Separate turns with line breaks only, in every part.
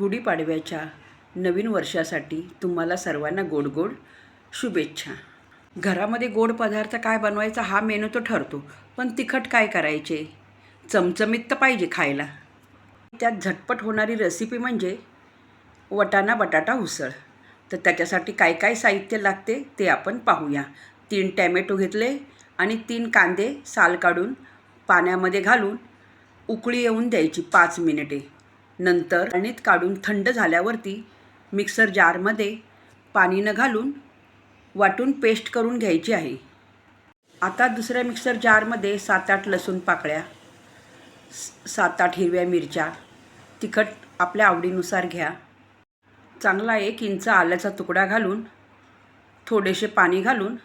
गुढीपाडव्याच्या नवीन वर्षासाठी तुम्हाला सर्वांना गोड गोड शुभेच्छा. घरामध्ये गोड पदार्थ काय बनवायचा हा मेनू तर ठरतो पण तिखट काय करायचे? चमचमीत तर पाहिजे खायला. त्यात झटपट होणारी रेसिपी म्हणजे वटाणा बटाटा उसळ. तर त्याच्यासाठी काय काय साहित्य लागते ते आपण पाहूया. तीन टॅमॅटो घेतले आणि तीन कांदे साल काढून पाण्यामध्ये घालून उकळी येऊन द्यायची पाच मिनिटे. नंतर अणीत काढून थंड झाल्यावरती मिक्सर जारमध्ये पाणी न घालून वाटून पेस्ट करून घ्यायची आहे. आता दुसऱ्या मिक्सर जारमध्ये सात आठ लसूण पाकळ्या स- सात आठ हिरव्या मिरच्या तिखट आपल्या आवडीनुसार घ्या. चांगला एक इंच आल्याचा तुकडा घालून थोडेसे पाणी घालून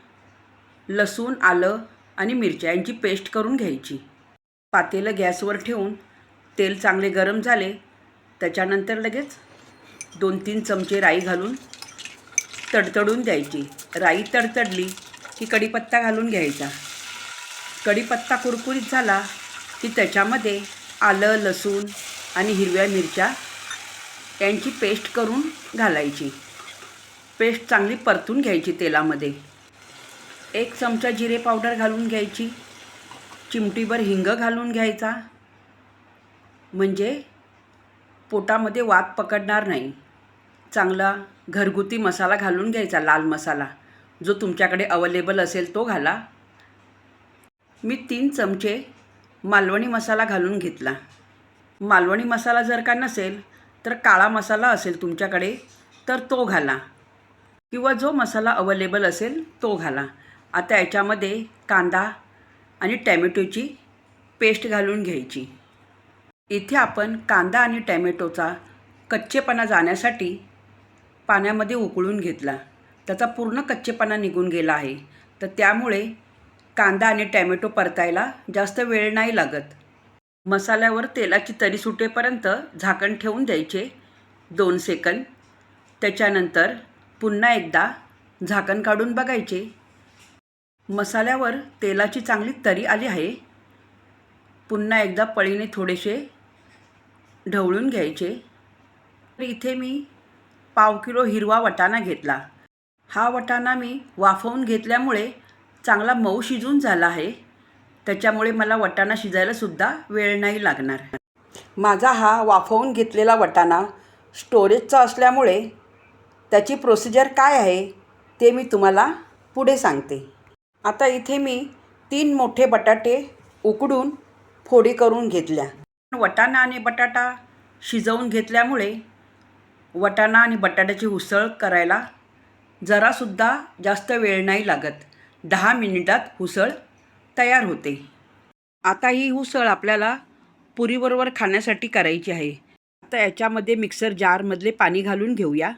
लसूण आलं आणि मिरच्या यांची पेस्ट करून घ्यायची. पातेलं गॅसवर ठेवून तेल चांगले गरम झाले त्याच्यानंतर लगेच दोन तीन चमचे राई घालून तडतडून द्यायची. राई तडतडली की कढीपत्ता घालून घ्यायचा. कढीपत्ता कुरकुरीत झाला की त्याच्यामध्ये आलं लसूण आणि हिरव्या मिरच्या यांची पेस्ट करून घालायची. पेस्ट चांगली परतून घ्यायची तेलामध्ये. एक चमचा जिरे पावडर घालून घ्यायची. चिमटीभर हिंग घालून घ्यायचा. म्हणजे पोटामध्ये वात पकडणार नाही. चांगला घरगुती मसाला घालून घ्यायचा लाल मसाला. जो तुमच्याकडे अवेलेबल असेल तो घाला. मी तीन चमचे मालवणी मसाला घालून घेतला. मालवणी मसाला जर का नसेल तर काळा मसाला असेल तुमच्याकडे तर तो घाला. किंवा जो मसाला अवेलेबल असेल तो घाला. आता याच्यामध्ये कांदा आणि टॅमॅटोची पेस्ट घालून घ्यायची. इथे आपण कांदा आणि टॅमॅटोचा कच्चेपणा जाण्यासाठी पाण्यामध्ये उकळून घेतला. त्याचा पूर्ण कच्चेपणा निघून गेला आहे. तर त्यामुळे कांदा आणि टॅमॅटो परतायला जास्त वेळ नाही लागत. मसाल्यावर तेलाची तरी सुटेपर्यंत झाकण ठेवून द्यायचे दोन सेकंद. त्याच्यानंतर पुन्हा एकदा झाकण काढून बघायचे. मसाल्यावर तेलाची चांगली तरी आली आहे. पुन्हा एकदा पळीने थोडेसे ढवळून घ्यायचे. तर इथे मी पाव किलो हिरवा वटाणा घेतला. हा वटाणा मी वाफवून घेतल्यामुळे चांगला मऊ शिजून झाला आहे. त्याच्यामुळे मला वटाणा शिजायलासुद्धा वेळ नाही लागणार. माझा हा वाफवून घेतलेला वटाणा स्टोरेजचा असल्यामुळे त्याची प्रोसिजर काय आहे ते मी तुम्हाला पुढे सांगते. आता इथे मी तीन मोठे बटाटे उकडून फोडी करून घेतल्या. वटाणा आणि बटाटा शिजवून घेतल्यामुळे वटाणा आणि बटाट्याची उसळ करायला जरासुद्धा जास्त वेळ नाही लागत. दहा मिनिटात उसळ तयार होते. आता ही उसळ आपल्याला पुरीबरोबर खाण्यासाठी करायची आहे. आता याच्यामध्ये मिक्सर जारमधले पाणी घालून घेऊया.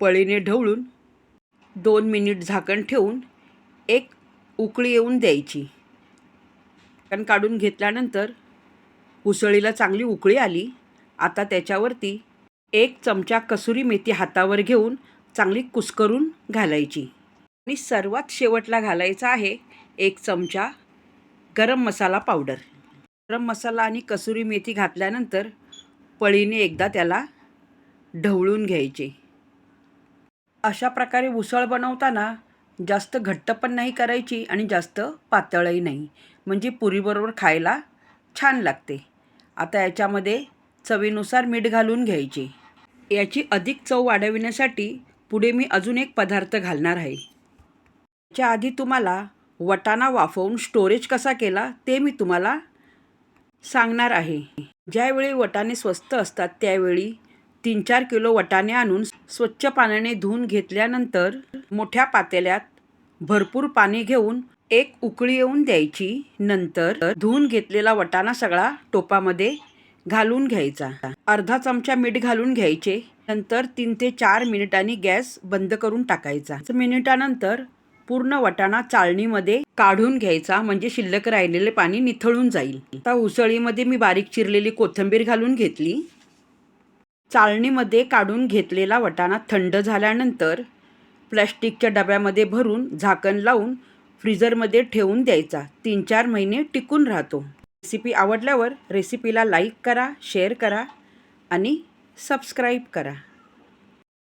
पळीने ढवळून दोन मिनिट झाकण ठेवून एक उकळी येऊन द्यायची. झाकण काढून घेतल्यानंतर उसळीला चांगली उकळी आली. आता त्याच्यावरती एक चमचा कसुरी मेथी हातावर घेऊन चांगली कुस्करून घालायची. आणि सर्वात शेवटला घालायचा आहे एक चमचा गरम मसाला पावडर. गरम मसाला आणि कसुरी मेथी घातल्यानंतर पळीने एकदा त्याला ढवळून घ्यायचे. अशा प्रकारे उसळ बनवताना जास्त घट्ट पण नाही करायची आणि जास्त पातळही नाही. म्हणजे पुरीबरोबर खायला छान लागते. आता याच्यामध्ये चवीनुसार मीठ घालून घ्यायचे. याची अधिक चव वाढविण्यासाठी पुढे मी अजून एक पदार्थ घालणार आहे. याच्या आधी तुम्हाला वटाणा वाफवून स्टोरेज कसा केला ते मी तुम्हाला सांगणार आहे. ज्यावेळी वटाणे स्वस्त असतात त्यावेळी तीन चार किलो वटाणे आणून स्वच्छ पाण्याने धुवून घेतल्यानंतर मोठ्या पातेल्यात भरपूर पाणी घेऊन एक उकळी येऊन द्यायची नंतर धुवून घेतलेला वटाणा सगळा टोपामध्ये घालून घ्यायचा. अर्धा चमचा मीठ घालून घ्यायचे नंतर तीन ते चार मिनिटांनी गॅस बंद करून टाकायचा. मिनिटानंतर पूर्ण वटाणा चाळणीमध्ये काढून घ्यायचा म्हणजे शिल्लक राहिलेले पाणी निथळून जाईल. आता उसळीमध्ये मी बारीक चिरलेली कोथिंबीर घालून घेतली. चाळणीमध्ये काढून घेतलेला वटाणा थंड झाल्यानंतर प्लॅस्टिकच्या डब्यामध्ये भरून झाकण लावून फ्रीजरमध्ये ठेवून द्यायचा. तीन चार महिने टिकून राहतो. रेसिपी आवडल्यावर रेसिपीला लाईक करा शेअर करा आणि सबस्क्राईब करा.